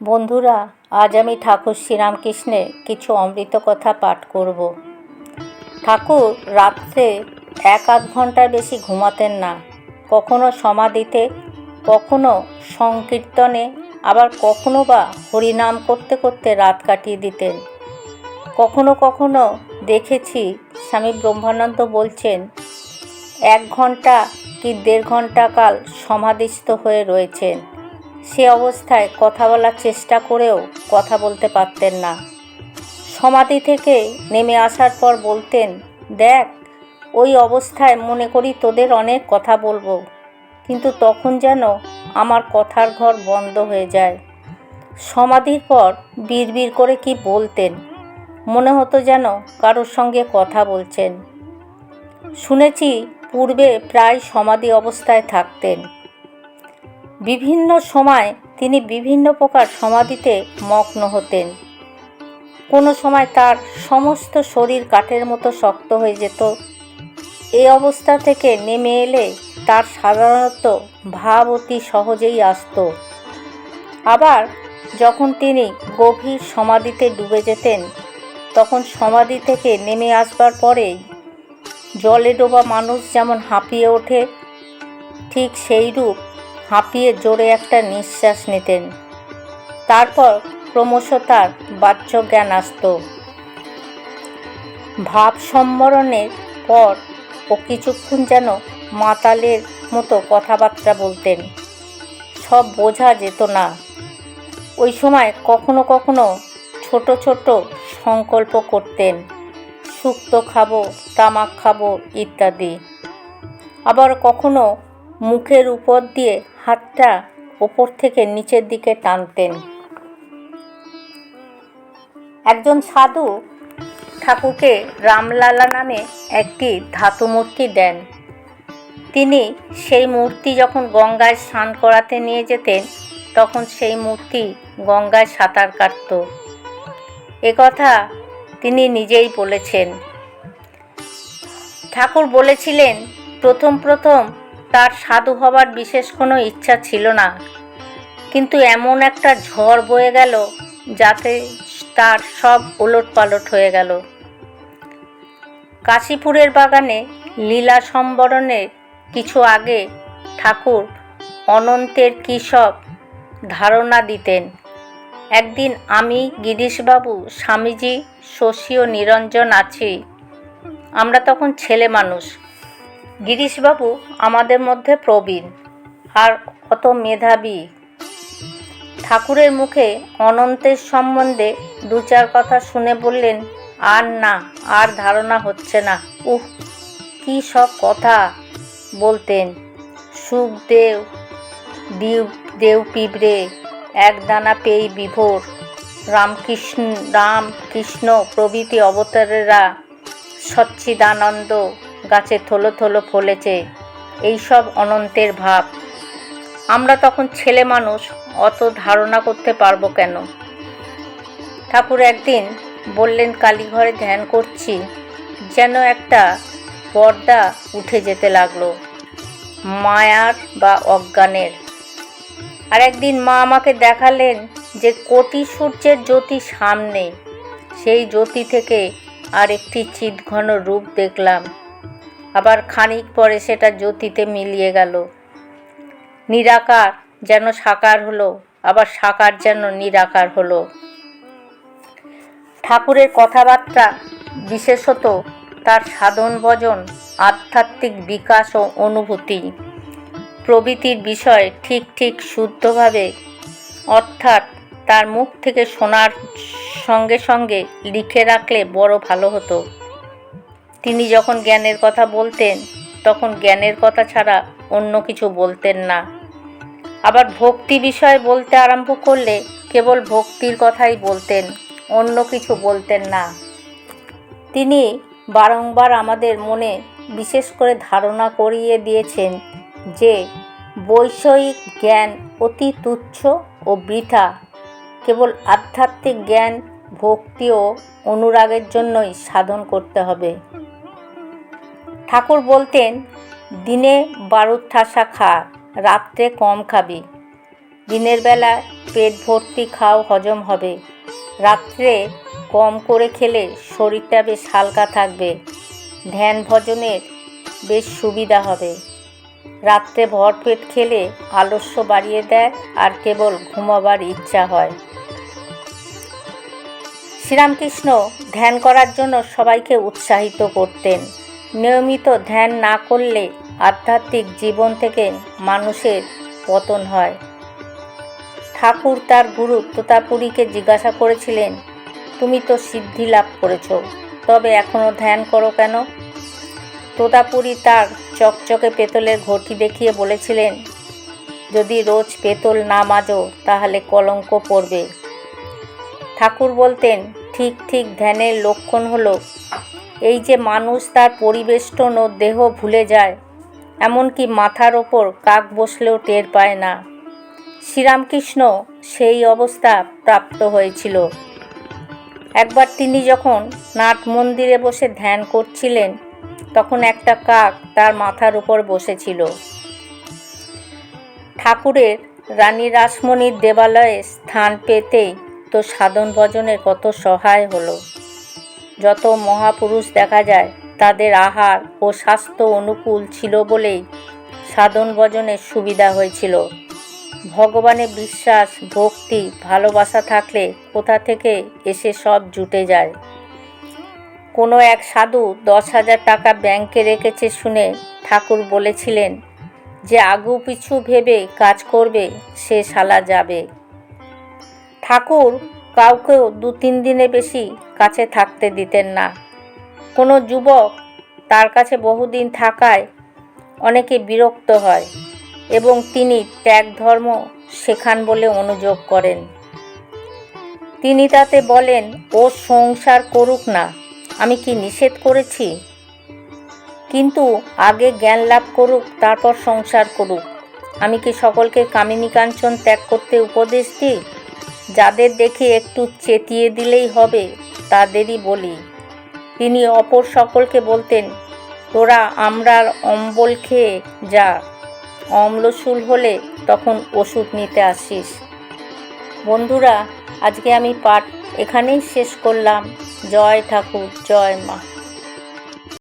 বন্ধুরা, আজ আমি ঠাকুর শ্রীরামকৃষ্ণের কিছু অমৃত কথা পাঠ করব। ঠাকুর রাত্রে এক আধ ঘণ্টার বেশি ঘুমাতেন না। কখনো সমাধিতে, কখনো সংকীর্তনে, আবার কখনো বা হরিনাম করতে করতে রাত কাটিয়ে দিতেন। কখনো কখনো দেখেছি স্বামী ব্রহ্মানন্দ বলছেন, এক ঘণ্টা কি দেড় ঘণ্টা কাল সমাধিস্থ হয়ে রয়েছেন? সে অবস্থায় কথা বলার চেষ্টা করেও কথা বলতে পারতেন না। সমাধি থেকে নেমে আসার পর বলতেন, দেখ, ওই অবস্থায় মনে করি তোদের অনেক কথা বলব, কিন্তু তখন যেন আমার কথার ঘর বন্ধ হয়ে যায়। সমাধির পর বিড়বিড় করে কি বলতেন? মনে হতো যেন কারোর সঙ্গে কথা বলছেন। শুনেছি পূর্বে প্রায় সমাধি অবস্থায় থাকতেন। বিভিন্ন সময় তিনি বিভিন্ন প্রকার সমাধিতে মগ্ন হতেন। কোনো সময় তার সমস্ত শরীর কাঠের মতো শক্ত হয়ে যেত। এই অবস্থা থেকে নেমে এলে তার সাধারণত ভাব অতি সহজেই আসতো। আবার যখন তিনি গভীর সমাধিতে ডুবে যেতেন, তখন সমাধি থেকে নেমে আসবার পরেই জলে ডোবা মানুষ যেমন হাঁপিয়ে ওঠে, ঠিক সেই রূপ হাঁপিয়ে জোরে একটা নিঃশ্বাস নিতেন। তারপর ক্রমশ তার বাহ্য জ্ঞান আসত। ভাব সম্বরণের পর ও কিছুক্ষণ যেন মাতালের মতো কথাবার্তা বলতেন। সব বোঝা যেত না। ওই সময় কখনো কখনো ছোট ছোট সংকল্প করতেন শুক্তো খাব, তামাক খাব, ইত্যাদি। আবার কখনো মুখের উপর দিয়ে হাতটা ওপর থেকে নিচের দিকে টানতেন। একজন সাধু ঠাকুরকে রামলালা নামে একটি ধাতু মূর্তি দেন। তিনি সেই মূর্তি যখন গঙ্গায় স্নান করাতে নিয়ে যেতেন, তখন সেই মূর্তি গঙ্গায় সাঁতার কাটত। কথা তিনি নিজেই বলেছেন। ঠাকুর বলেছিলেন, প্রথম প্রথম তার সাধু হবার বিশেষ কোনো ইচ্ছা ছিল না। কিন্তু এমন একটা ঝড় বয়ে গেল যাতে তার সব ওলট পালট হয়ে গেল। কাশীপুরের বাগানে লীলা সম্বরণের কিছু আগে ঠাকুর অনন্তের কী সব ধারণা দিতেন। একদিন আমি, গিরিশবাবু, স্বামীজি, শশী ও নিরঞ্জন আছি। আমরা তখন ছেলে মানুষ। গিরিশবাবু আমাদের মধ্যে প্রবীণ, আর অত মেধাবী। ঠাকুরের মুখে অনন্তের সম্বন্ধে দু চার কথা শুনে বললেন, আর না, আর ধারণা হচ্ছে না। উহ, কি সব কথা বলতেন। সুখদেব, দিউ, দেউ পিঁপড়ে, এক দানা পেয়ে বিভোর। রামকৃষ্ণ রামকৃষ্ণ প্রভৃতি অবতারেরা সচ্চিদানন্দ গাছে থলো থলো ফলেছে, এইসব অনন্তের ভাব। আমরা তখন ছেলে মানুষ, অত ধারণা করতে পারব কেন? ঠাকুর একদিন বললেন, কালীঘরে ধ্যান করছি, যেন একটা পর্দা উঠে যেতে লাগল, মায়ার বা অজ্ঞানের। আর একদিন মা আমাকে দেখালেন যে কোটি সূর্যের জ্যোতি সামনে, সেই জ্যোতি থেকে আর একটি চিৎঘন রূপ দেখলাম। আবার খানিক পরে সেটা জ্যোতিতে মিলিয়ে গেল। নিরাকার যেন সাকার হলো, আবার সাকার যেন নিরাকার হলো। ঠাকুরের কথাবার্তা, বিশেষত তার সাধন ভজন, আধ্যাত্মিক বিকাশ ও অনুভূতি, প্রভৃতির বিষয় ঠিক ঠিক শুদ্ধভাবে, অর্থাৎ তার মুখ থেকে শোনার সঙ্গে সঙ্গে লিখে রাখলে বড় ভালো হতো। তিনি যখন জ্ঞানের কথা বলতেন, তখন জ্ঞানের কথা ছাড়া অন্য কিছু বলতেন না। আবার ভক্তি বিষয়ে বলতে আরম্ভ করলে কেবল ভক্তির কথাই বলতেন, অন্য কিছু বলতেন না। তিনি বারংবার আমাদের মনে বিশেষ করে ধারণা করিয়ে দিয়েছেন যে বৈষয়িক জ্ঞান অতি তুচ্ছ ও বৃথা। কেবল আধ্যাত্মিক জ্ঞান ভক্তি ও অনুরাগের জন্যই সাধন করতে হবে। ঠাকুর বলতেন, দিনে বারুদ ঠাসা খা, রাত্রে কম খাবি। দিনের বেলা পেট ভর্তি খাও, হজম হবে। রাত্রে কম করে খেলে শরীরটা বেশ হালকা থাকবে। ধ্যান ভজনের বেশ সুবিধা হবে। রাত্রে ভরপেট খেলে আলস্য বাড়িয়ে দেয় আর কেবল ঘুমাবার ইচ্ছা হয়। শ্রীরামকৃষ্ণ ধ্যান করার জন্য সবাইকে উৎসাহিত করতেন। নিয়মিত ধ্যান না করলে আধ্যাত্মিক জীবন থেকে মানুষের পতন হয়। ঠাকুর তার গুরু তোতাপুরীকে জিজ্ঞাসা করেছিলেন, তুমি তো সিদ্ধি লাভ করেছ, তবে এখনও ধ্যান করো কেন? তোতাপুরী তার চকচকে পেতলের ঘটি দেখিয়ে বলেছিলেন, যদি রোজ পেতল না মাজো, তাহলে কলঙ্ক পড়বে। ঠাকুর বলতেন, ঠিক ঠিক, ধ্যানের লক্ষণ হলো এই যে মানুষ তার পরিবেষ্টন ও দেহ ভুলে যায়, এমনকি মাথার ওপর কাক বসলেও টের পায় না। শ্রীরামকৃষ্ণ সেই অবস্থা প্রাপ্ত হয়েছিল। একবার তিনি যখন নাট মন্দিরে বসে ধ্যান করছিলেন, তখন একটা কাক তার মাথার উপর বসেছিল। ঠাকুরের রানী রাসমণির দেবালয়ে স্থান পেতেই তো সাধন ভজনের কত সহায় হলো। যত মহাপুরুষ দেখা যায়, তাদের আহার ও স্বাস্থ্য অনুকূল ছিল বলেই সাধন ভজনের সুবিধা হয়েছিল। ভগবানে বিশ্বাস, ভক্তি, ভালোবাসা থাকলে কোথা থেকে এসে সব জুটে যায়। কোনো এক সাধু দশ হাজার টাকা ব্যাংকে রেখেছে শুনে ঠাকুর বলেছিলেন, যে আগু পিছু ভেবে কাজ করবে, সে শালা যাবে। ঠাকুর কাউকেও দু তিন দিনে বেশি কাছে থাকতে দিতেন না। কোনো যুবক তার কাছে বহুদিন থাকায় অনেকে বিরক্ত হয় এবং তিনি ত্যাগ ধর্ম শেখান বলে অনুযোগ করেন। তিনি তাতে বলেন, ও সংসার করুক না, আমি কি নিষেধ করেছি? কিন্তু আগে জ্ঞান লাভ করুক, তারপর সংসার করুক। আমি কি সকলকে কামিনী কাঞ্চন ত্যাগ করতে উপদেশ দিই? যাদের দেখে একটু চেতিয়ে দিলেই হবে, তাদেরই বলি। তিনি অপর সকলকে বলতেন, তোরা আমরার অম্বল খেয়ে যা। অম্লশূল হলে তখন ওষুধ নিতে আসিস। বন্ধুরা, আজকে আমি পাঠ এখানেই শেষ করলাম। জয় ঠাকুর, জয় মা।